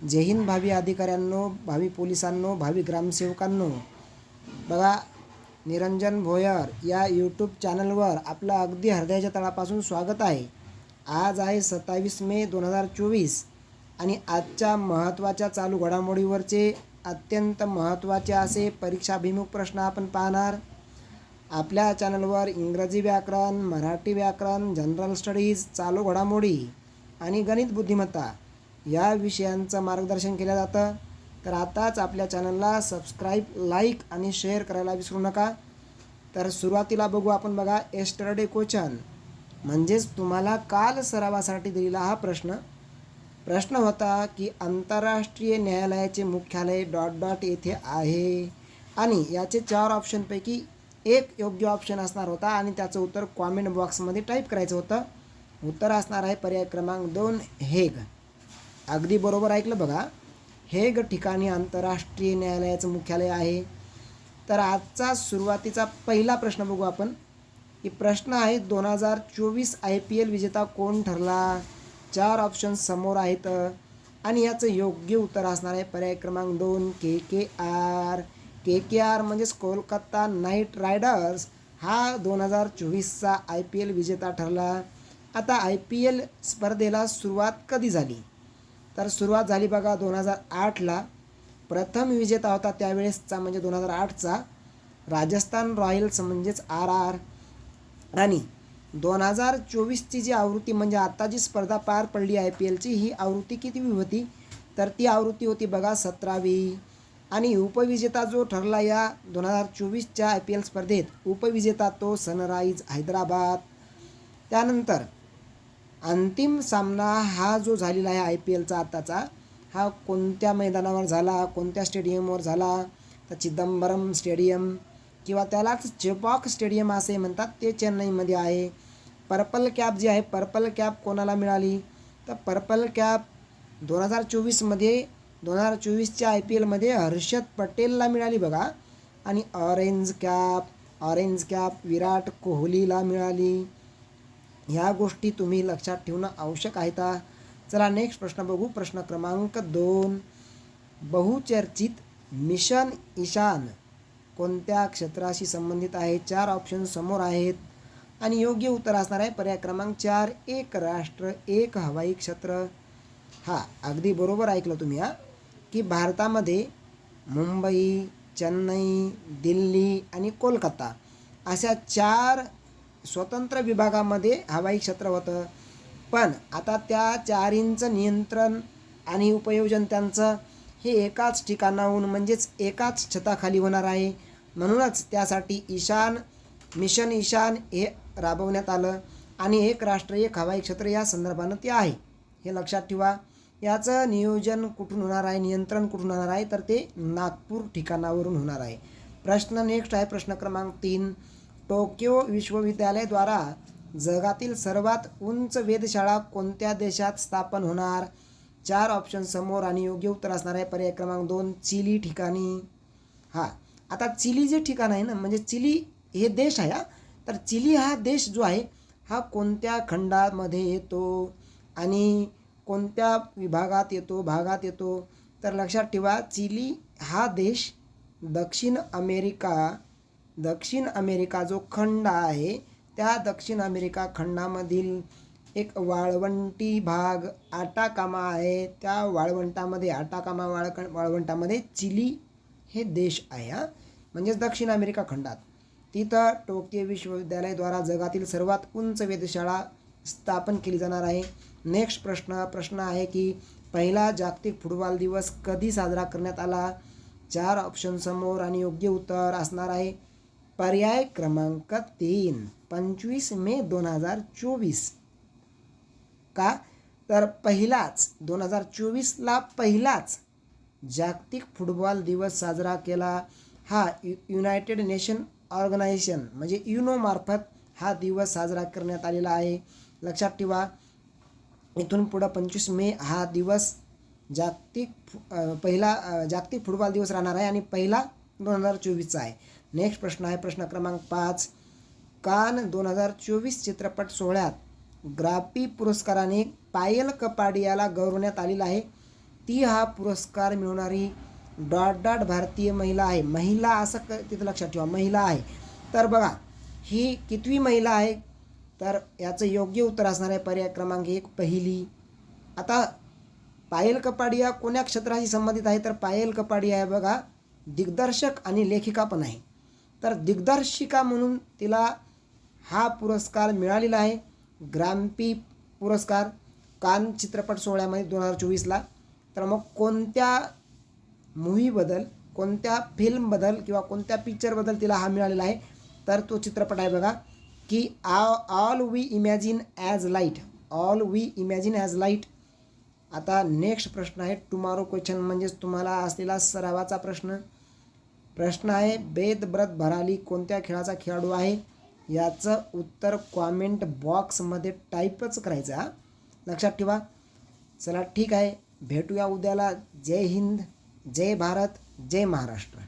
जय हिंद भावी अधिकाऱ्यांनो भावी पोलिसांनो भावी ग्रामसेवकांनो. बघा निरंजन भोयर या यूट्यूब चॅनलवर आपलं अगदी हृदयाच्या तळापासून स्वागत आहे. आज आहे सत्तावीस मे दोन हजार चोवीस आणि आजच्या महत्त्वाच्या चालू घडामोडीवरचे अत्यंत महत्त्वाचे असे परीक्षाभिमुख प्रश्न आपण पाहणार. आपल्या चॅनलवर इंग्रजी व्याकरण मराठी व्याकरण जनरल स्टडीज चालू घडामोडी आणि गणित बुद्धिमत्ता या विषयांचं मार्गदर्शन केलं जातं. तर आताच आपल्या चॅनलला सबस्क्राईब लाईक आणि शेअर करायला विसरू नका. तर सुरुवातीला बघू आपण बघा एस्टरडे क्वेश्चन म्हणजेच तुम्हाला काल सरावासाठी दिलेला हा प्रश्न. प्रश्न होता की आंतरराष्ट्रीय न्यायालयाचे मुख्यालय डॉट डॉट येथे आहे. आणि याचे चार ऑप्शनपैकी एक योग्य ऑप्शन असणार होता आणि त्याचं उत्तर कॉमेंट बॉक्समध्ये टाईप करायचं होतं. उत्तर असणार आहे पर्याय क्रमांक दोन हेग अगदी बरोबर ऐकलं बघा. हेग ठिकाणी आंतरराष्ट्रीय न्यायालयाचं मुख्यालय आहे. तर आजचा सुरुवातीचा पहिला प्रश्न बघू आपण. की प्रश्न आहे दोन हजार चोवीस आय पी एल विजेता कोण ठरला? चार ऑप्शन समोर आहेत. आणि याचं योग्य उत्तर असणार आहे पर्याय क्रमांक दोन के के आर. के के आर म्हणजेच कोलकाता नाईट रायडर्स हा दोन हजार चोवीसचा आय पी एल विजेता ठरला. आता आय पी एल स्पर्धेला सुरुवात कधी झाली? तर सुरुवात झाली बघा दोन हजार आठला. प्रथम विजेता होता त्यावेळेसचा म्हणजे दोन हजार आठचा. राजस्थान रॉयल्स म्हणजेच आर आर आणि दोन हजार चोवीसची जी आवृत्ती म्हणजे आता जी स्पर्धा पार पडली आय पी एलची ही आवृत्ती कितीवी होती? तर ती आवृत्ती होती बघा सतरावी. आणि उपविजेता जो ठरला या दोन हजार चोवीसच्या आय पी एल स्पर्धेत उपविजेता तो सनराईज हैदराबाद. त्यानंतर अंतिम सामना हा जो झालेला आहे आय पी एलचा आत्ताचा हा कोणत्या मैदानावर झाला कोणत्या स्टेडियमवर झाला तर चिदंबरम स्टेडियम किंवा त्यालाच चेपॉक स्टेडियम असे म्हणतात ते चेन्नईमध्ये आहे. पर्पल कॅप जी आहे पर्पल कॅप कोणाला मिळाली? तर पर्पल कॅप दोन हजार चोवीसमध्ये दोन हजार चोवीसच्या आय पी एलमध्ये हर्षद पटेलला मिळाली बघा. आणि orange cap orange cap Virat कोहलीला मिळाली. ह्या गोष्टी तुम्ही लक्षात ठेवणं आवश्यक आहे का? चला नेक्स्ट प्रश्न बघू. प्रश्न क्रमांक दोन. बहुचर्चित मिशन ईशान कोणत्या क्षेत्राशी संबंधित आहे? चार ऑप्शन समोर आहेत. आणि योग्य उत्तर असणार आहे. पर्याय क्रमांक चार एक राष्ट्र एक हवाई क्षेत्र. हा अगदी बरोबर ऐकलं तुम्ही हा. की भारतामध्ये मुंबई चेन्नई दिल्ली आणि कोलकाता अशा चार स्वतंत्र विभागामध्ये हवाई क्षेत्र होतं. पण आता त्या चारींचं नियंत्रण आणि उपयोजन त्यांचं हे एकाच ठिकाणाहून म्हणजेच एकाच छताखाली होणार आहे. म्हणूनच त्यासाठी ईशान मिशन ईशान हे राबवण्यात आलं आणि एक राष्ट्र एक हवाई क्षेत्र या संदर्भानं ते आहे. हे लक्षात ठेवा. याचं नियोजन कुठून होणार आहे नियंत्रण कुठून होणार आहे तर ते नागपूर ठिकाणावरून होणार आहे. प्रश्न नेक्स्ट आहे. प्रश्न क्रमांक तीन. टोकियो विश्वविद्यालयाद्वारा जगातील सर्वात उंच वेधशाळा कोणत्या देशात स्थापन होणार? चार ऑप्शन समोर आणि योग्य उत्तर असणार आहे. पर्याय क्रमांक दोन चिली ठिकाणी. हां आता चिली जे ठिकाण आहे ना म्हणजे चिली हे देश आहे हा. तर चिली हा देश जो आहे हा कोणत्या खंडामध्ये येतो? आणि कोणत्या विभागात येतो? भागात येतो? तर लक्षात ठेवा चिली हा देश दक्षिण अमेरिका दक्षिण अमेरिका जो खंड आहे त्या दक्षिण अमेरिका खंडामधील एक वाळवंटी भाग आटाकामा आहे. त्या वाळवंटामध्ये आटाकामा वाळक वाळवंटामध्ये चिली हे देश आहे हां. म्हणजेच दक्षिण अमेरिका खंडात. तिथं टोकियो विश्वविद्यालयाद्वारा जगातील सर्वात उंच वेधशाळा स्थापन केली जाणार आहे. नेक्स्ट प्रश्न प्रश्न आहे की पहिला जागतिक फुटबॉल दिवस कधी साजरा करण्यात आला? चार ऑप्शन समोर आणि योग्य उत्तर असणार आहे. पर्याय क्रमांक तीन पंचवीस मे दोन हजार चोवीस. का? तर पहिलाच दोन हजार चोवीसला पहिलाच जागतिक फुटबॉल दिवस साजरा केला. हा यु युनायटेड नेशन ऑर्गनायझेशन म्हणजे युनोमार्फत हा दिवस साजरा करण्यात आलेला आहे. लक्षात ठेवा इथून पुढं पंचवीस मे हा दिवस जागतिक फु पहिला जागतिक फुटबॉल दिवस राहणार आहे आणि पहिला दोन हजार चोवीसचा आहे. नेक्स्ट प्रश्न आहे प्रश्न क्रमांक पाच. कान दोन हजार चोवीस चित्रपट सोहळ्यात ग्रापी पुरस्काराने पायल कपाडियाला गौरवण्यात आलेलं आहे. ती हा पुरस्कार मिळवणारी डॉट डॉट भारतीय महिला आहे. महिला असं क तिथं लक्षात ठेवा महिला आहे. तर बघा ही कितवी महिला आहे? तर याचं योग्य उत्तर असणार आहे पर्याय क्रमांक एक पहिली. आता पायल कपाडिया कोण्या क्षेत्राशी संबंधित आहे? तर पायल कपाडिया आहे बघा दिग्दर्शक आणि लेखिका पण आहे. तर दिग्दर्शिका म्हणून तिला हा पुरस्कार मिळालेला आहे. ग्राम्पी पुरस्कार कान चित्रपट सोहळ्यामध्ये दोन हजार चोवीसला. तर मग कोणत्या मूव्हीबद्दल कोणत्या फिल्मबद्दल किंवा कोणत्या पिक्चरबद्दल तिला हा मिळालेला आहे? तर तो चित्रपट आहे बघा की आ all we imagine as light all we imagine as light आता नेक्स्ट प्रश्न आहे टुमारो क्वेश्चन म्हणजेच तुम्हाला असलेला सरावाचा प्रश्न. प्रश्न आहे बेद ब्रत भराली कोणत्या खेळाचा खेळाडू आहे? याचं उत्तर कॉमेंट बॉक्समध्ये टाईपच करायचं हा. लक्षात ठेवा. चला ठीक आहे. भेटूया उद्याला. जय हिंद जय भारत जय महाराष्ट्र.